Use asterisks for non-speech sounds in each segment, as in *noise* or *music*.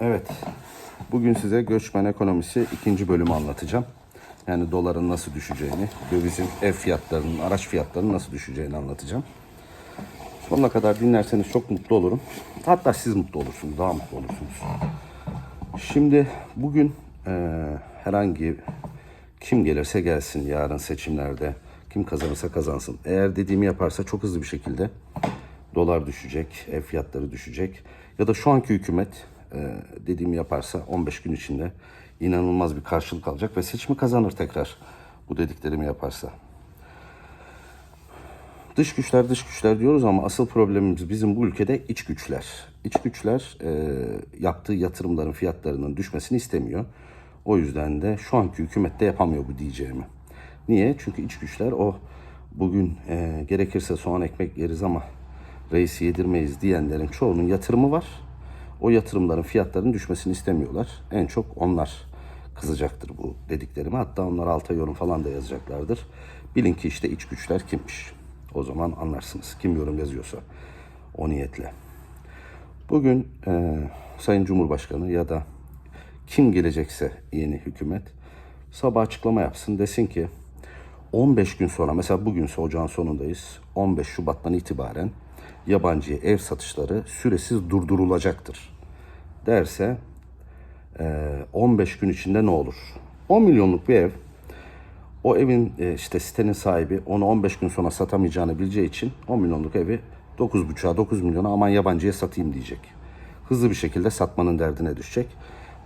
Evet. Bugün size göçmen ekonomisi ikinci bölümü anlatacağım. Yani doların nasıl düşeceğini, dövizin ev fiyatlarının, araç fiyatlarının nasıl düşeceğini anlatacağım. Sonuna kadar dinlerseniz çok mutlu olurum. Hatta siz mutlu olursunuz, daha mutlu olursunuz. Şimdi bugün eee, herhangi kim gelirse gelsin yarın seçimlerde, kim kazanırsa kazansın. Eğer dediğimi yaparsa çok hızlı bir şekilde dolar düşecek, ev fiyatları düşecek. Ya da şu anki hükümet e, dediğimi yaparsa 15 gün içinde inanılmaz bir karşılık alacak ve seçimi kazanır tekrar bu dediklerimi yaparsa. Dış güçler dış güçler diyoruz ama asıl problemimiz bizim bu ülkede iç güçler. İç güçler e, yaptığı yatırımların fiyatlarının düşmesini istemiyor. O yüzden de şu anki hükümet de yapamıyor bu diyeceğimi. Niye? Çünkü iç güçler o bugün e, gerekirse soğan ekmek yeriz ama reisi yedirmeyiz diyenlerin çoğunun yatırımı var. O yatırımların fiyatlarının düşmesini istemiyorlar. En çok onlar kızacaktır bu dediklerime. Hatta onlar alta yorum falan da yazacaklardır. Bilin ki işte iç güçler kimmiş. O zaman anlarsınız. Kim yorum yazıyorsa o niyetle. Bugün e, Sayın Cumhurbaşkanı ya da kim gelecekse yeni hükümet sabah açıklama yapsın desin ki 15 gün sonra mesela bugünse ocağın sonundayız 15 Şubat'tan itibaren yabancı ev satışları süresiz durdurulacaktır derse e, 15 gün içinde ne olur? 10 milyonluk bir ev o evin e, işte sitenin sahibi onu 15 gün sonra satamayacağını bileceği için 10 milyonluk evi 9,5'a 9 milyona aman yabancıya satayım diyecek. Hızlı bir şekilde satmanın derdine düşecek.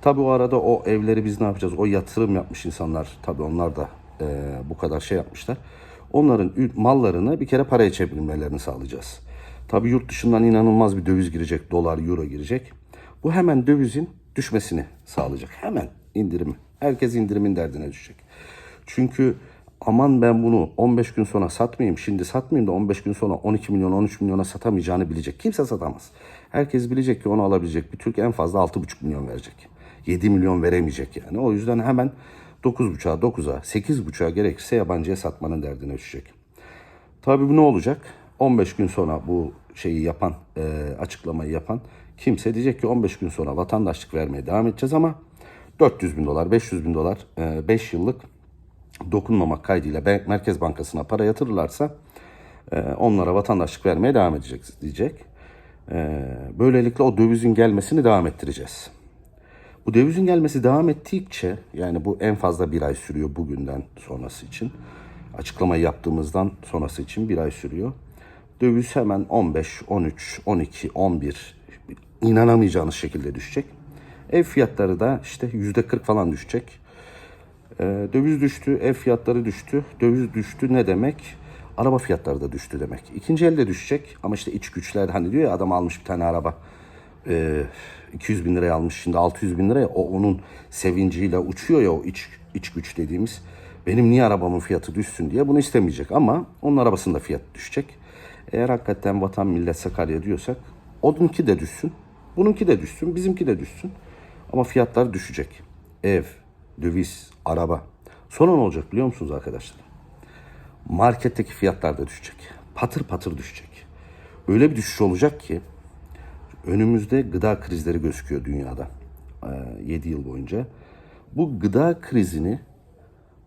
Tabii o arada o evleri biz ne yapacağız? O yatırım yapmış insanlar tabii onlar da e, bu kadar şey yapmışlar. Onların mallarını bir kere paraya çevirmelerini sağlayacağız. Tabii yurt dışından inanılmaz bir döviz girecek, dolar, euro girecek. Bu hemen dövizin düşmesini sağlayacak. Hemen indirimi. Herkes indirimin derdine düşecek. Çünkü aman ben bunu 15 gün sonra satmayayım, şimdi satmayayım da 15 gün sonra 12 milyon, 13 milyona satamayacağını bilecek. Kimse satamaz. Herkes bilecek ki onu alabilecek bir Türk en fazla 6,5 milyon verecek. 7 milyon veremeyecek yani. O yüzden hemen 9,5'a, 9'a, 8,5'a gerekirse yabancıya satmanın derdine düşecek. Tabii bu ne olacak? 15 gün sonra bu şeyi yapan, e, açıklamayı yapan kimse diyecek ki 15 gün sonra vatandaşlık vermeye devam edeceğiz ama 400 bin dolar, 500 bin dolar, 5 yıllık dokunmamak kaydıyla Merkez Bankası'na para yatırırlarsa e, onlara vatandaşlık vermeye devam edeceğiz diyecek. E, böylelikle o dövizin gelmesini devam ettireceğiz. Bu dövizin gelmesi devam ettikçe yani bu en fazla bir ay sürüyor bugünden sonrası için. Açıklamayı yaptığımızdan sonrası için bir ay sürüyor. Döviz hemen 15, 13, 12, 11 inanamayacağınız şekilde düşecek. Ev fiyatları da işte %40 falan düşecek. Ee, döviz düştü, ev fiyatları düştü. Döviz düştü ne demek? Araba fiyatları da düştü demek. İkinci elde düşecek ama işte iç güçler hani diyor ya adam almış bir tane araba. e, 200 bin liraya almış şimdi 600 bin liraya o onun sevinciyle uçuyor ya o iç, iç güç dediğimiz. Benim niye arabamın fiyatı düşsün diye bunu istemeyecek ama onun arabasında fiyat düşecek. Eğer hakikaten vatan millet Sakarya diyorsak onunki de düşsün, bununki de düşsün, bizimki de düşsün. Ama fiyatlar düşecek. Ev, döviz, araba. Sonra ne olacak biliyor musunuz arkadaşlar? Marketteki fiyatlar da düşecek. Patır patır düşecek. Öyle bir düşüş olacak ki önümüzde gıda krizleri gözüküyor dünyada. 7 yıl boyunca. Bu gıda krizini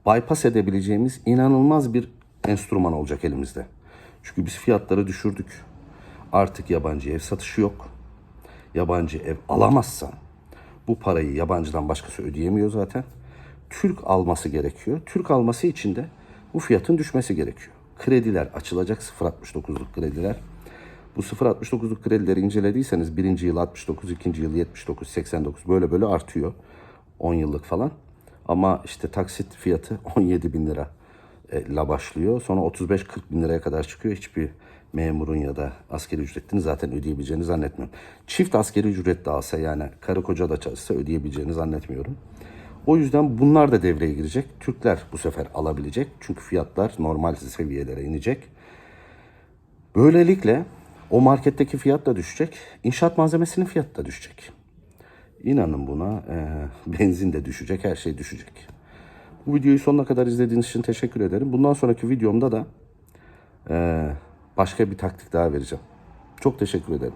bypass edebileceğimiz inanılmaz bir enstrüman olacak elimizde. Çünkü biz fiyatları düşürdük. Artık yabancı ev satışı yok. Yabancı ev alamazsan bu parayı yabancıdan başkası ödeyemiyor zaten. Türk alması gerekiyor. Türk alması için de bu fiyatın düşmesi gerekiyor. Krediler açılacak 0.69'luk krediler. Bu 0.69'luk kredileri incelediyseniz birinci yıl 69, ikinci yıl 79, 89 böyle böyle artıyor. 10 yıllık falan. Ama işte taksit fiyatı *laughs* 17 bin lira e, la başlıyor. Sonra 35-40 bin liraya kadar çıkıyor. Hiçbir memurun ya da askeri ücretini zaten ödeyebileceğini zannetmiyorum. Çift askeri ücret de alsa yani karı koca da çalışsa ödeyebileceğini zannetmiyorum. O yüzden bunlar da devreye girecek. Türkler bu sefer alabilecek. Çünkü fiyatlar normal seviyelere inecek. Böylelikle o marketteki fiyat da düşecek. İnşaat malzemesinin fiyatı da düşecek. İnanın buna e, *laughs* benzin de düşecek, her şey düşecek. Bu videoyu sonuna kadar izlediğiniz için teşekkür ederim. Bundan sonraki videomda da e, başka bir taktik daha vereceğim. Çok teşekkür ederim.